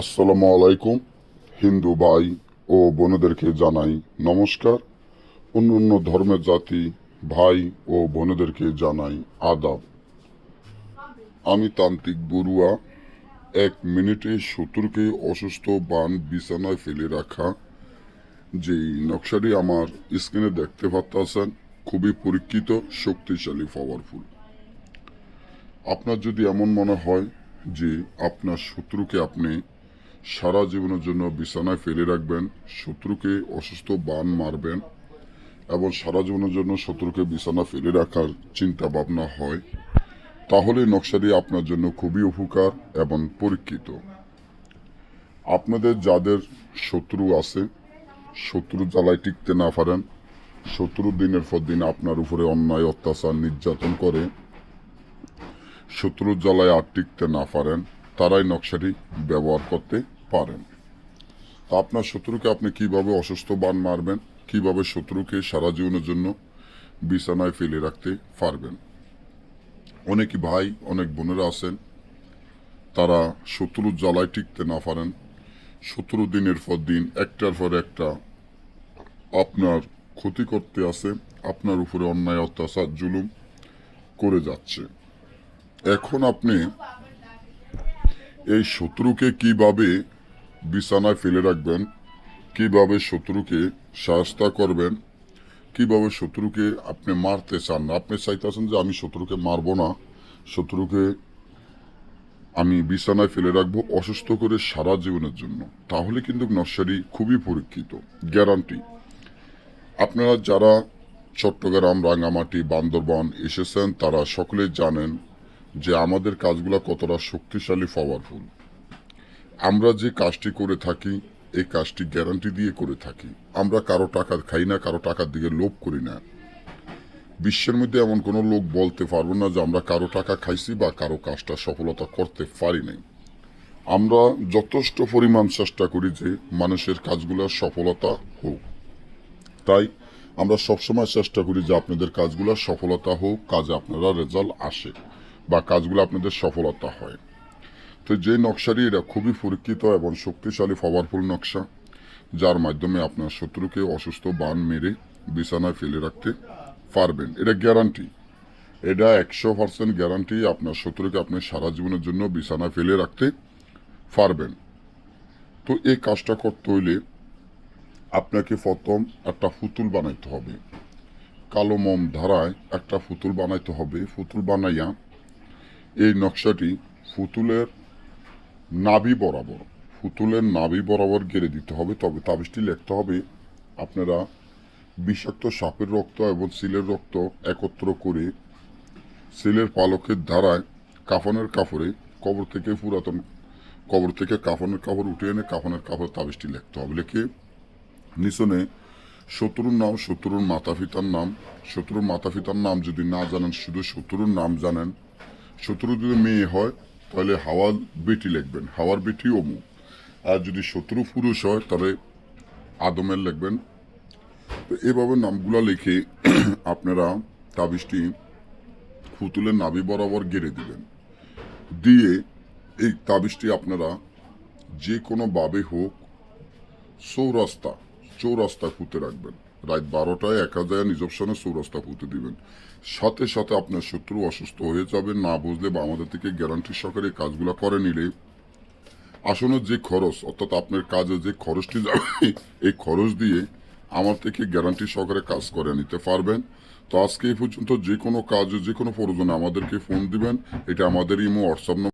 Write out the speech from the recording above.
আসসালামু আলাইকুম। হিন্দু ভাই ও বোনেদেরকে জানাই নমস্কার। অন্য অন্য ধর্মের জাতি, ভাই ও বোনেদেরকে জানাই আদাব। আমি তান্ত্রিক বড়ুয়া। এক মিনিটে শত্রুকে অসুস্থ বান বিছানায় ফেলে রাখা, যেই নকশাটি আমার স্ক্রিনে দেখতে পাচ্ছেন খুবই পরীক্ষিত, শক্তিশালী পাওয়ারফুল আপনার যদি এমন মনে হয় যে আপনার শত্রুকে আপনি সারা জীবনের জন্য বিছানায় ফেলে রাখবেন, শত্রুকে অসুস্থ বান মারবেন এবং সারা জীবনের জন্য শত্রুকে বিছানা ফেলে রাখার চিন্তা ভাবনা হয়, তাহলে নকশাটি আপনার জন্য খুবই উপকার এবং পরীক্ষিত। আপনাদের যাদের শত্রু আছে, শত্রু জ্বালায় টিকতে না পারেন, শত্রু দিনের পর দিন আপনার উপরে অন্যায়, অত্যাচার, নির্যাতন করে শত্রুর জ্বালায় আর টিকতে না পারেন, তারাই নকশাটি ব্যবহার করতে পারেন। আপনার শত্রুকে আপনি কীভাবে অসুস্থ বান মারবেন, কীভাবে শত্রুকে সারা জীবনের জন্য বিছানায় ফেলে রাখতে পারবেন? অনেক ভাই, অনেক বোনেরা আছেন, তারা শত্রুর জ্বালায় টিকতে না পারেন। শত্রু দিনের পর দিন, একটার পর একটা আপনার ক্ষতি করতে আসে আপনার উপরে অন্যায়, অত্যাচার, জুলুম করে যাচ্ছে। এখন আপনি এই শত্রুকে কীভাবে বিছানায় ফেলে রাখবেন। কীভাবে শত্রুকে সাহস্তা করবেন? কীভাবে শত্রুকে আপনি মারতে চান না? আপনি চাইতেছেন যে আমি শত্রুকে মারবো না। শত্রুকে আমি বিছানায় ফেলে রাখব অসুস্থ করে সারা জীবনের জন্য। তাহলে কিন্তু নকশারি খুবই পরীক্ষিত। গ্যারান্টি। আপনারা যারা চট্টগ্রাম, রাঙ্গামাটি, বান্দরবান এসেছেন, তারা সকলেই জানেন যে আমাদের কাজগুলো কতটা শক্তিশালী পাওয়ারফুল আমরা যে কাজটি করে থাকি, এই কাজটি গ্যারান্টি দিয়ে করে থাকি। আমরা কারও টাকা খাই না, কারও টাকার দিকে লোভ করি না। বিশ্বের মধ্যে এমন কোনো লোক বলতে পারব না যে আমরা কারও টাকা খাইছি বা কারও কাজটা সফলতা করতে পারি নাই। আমরা যথেষ্ট পরিমাণ চেষ্টা করি যে মানুষের কাজগুলোর সফলতা হোক। তাই আমরা সবসময় চেষ্টা করি যে আপনাদের কাজগুলো সফলতা হোক, কাজে আপনারা রেজাল্ট আসে বা কাজগুলো আপনাদের সফলতা হয়। তো যে নকশাটি, এটা খুবই পরীক্ষিত এবং শক্তিশালী পাওয়ারফুল নকশা, যার মাধ্যমে আপনার শত্রুকে অসুস্থ বান মেরে বিছানায় ফেলে রাখতে পারবেন। এটা গ্যারান্টি এটা একশো পার্সেন্ট গ্যারান্টি আপনার শত্রুকে আপনি সারা জীবনের জন্য বিছানায় ফেলে রাখতে পারবেন। তো এই কাজটা করতে হইলে আপনাকে প্রথম একটা ফুতুল বানাইতে হবে। কালো মোম ধারায় একটা ফুতুল বানাইতে হবে। ফুতুল বানাইয়া এই নকশাটি ফুতুলের নাভি বরাবর। পুতুলের নাভি বরাবর গেড়ে দিতে হবে, তবে তাবিজটি লিখতে হবে, আপনারা বিষাক্ত সাপের রক্ত এবং সিলের রক্ত একত্র করে সিলের পালকের ধারায় কাফনের কাপড়ে কবর থেকে পুরাতন, কবর থেকে কাফনের কাপড় উঠে এনে কাফনের কাপড় তাবিজটি লিখতে হবে। লিখে নিচনে শত্রুর নাম, শত্রুর মাতা পিতার নাম, শত্রুর মাতা পিতার নাম যদি না জানেন, শুধু শত্রুর নাম জানেন, শত্রু যদি মেয়ে হয় তাহলে হাওয়ার বেটি লিখবেন, হাওয়ার বেটি অমুক আর যদি শত্রু পুরুষ হয়, তাহলে আদমের লিখবেন। তো এভাবে নামগুলো লিখে আপনারা তাবিজটি ফুতুলের নাভি বরাবর গেড়ে দিবেন। দিয়ে এই তাবিজটি আপনারা যে কোনো ভাবে হোক, চৌরাস্তা চৌরাস্তা পুঁতে রাখবেন। রাত বারোটায় এক হাজার নিজস্বনে চৌরাস্তা পুঁতে দিবেন। সাথে সাথে আপনার শত্রু অসুস্থ হয়ে যাবে, না বুঝলে বা আমাদের থেকে গ্যারান্টি সহকারে কাজগুলো করে নিলে। আসনের যে খরচ, অর্থাৎ আপনার কাজে যে খরচটি যাবে, এই খরচ দিয়ে আমার থেকে গ্যারান্টি সহকারে কাজ করে নিতে পারবেন। তো আজকে এই পর্যন্ত যে কোনো কাজে, যে কোনো প্রয়োজনে আমাদেরকে ফোন দিবেন। এটা আমাদের ইমো হোয়াটসঅ্যাপ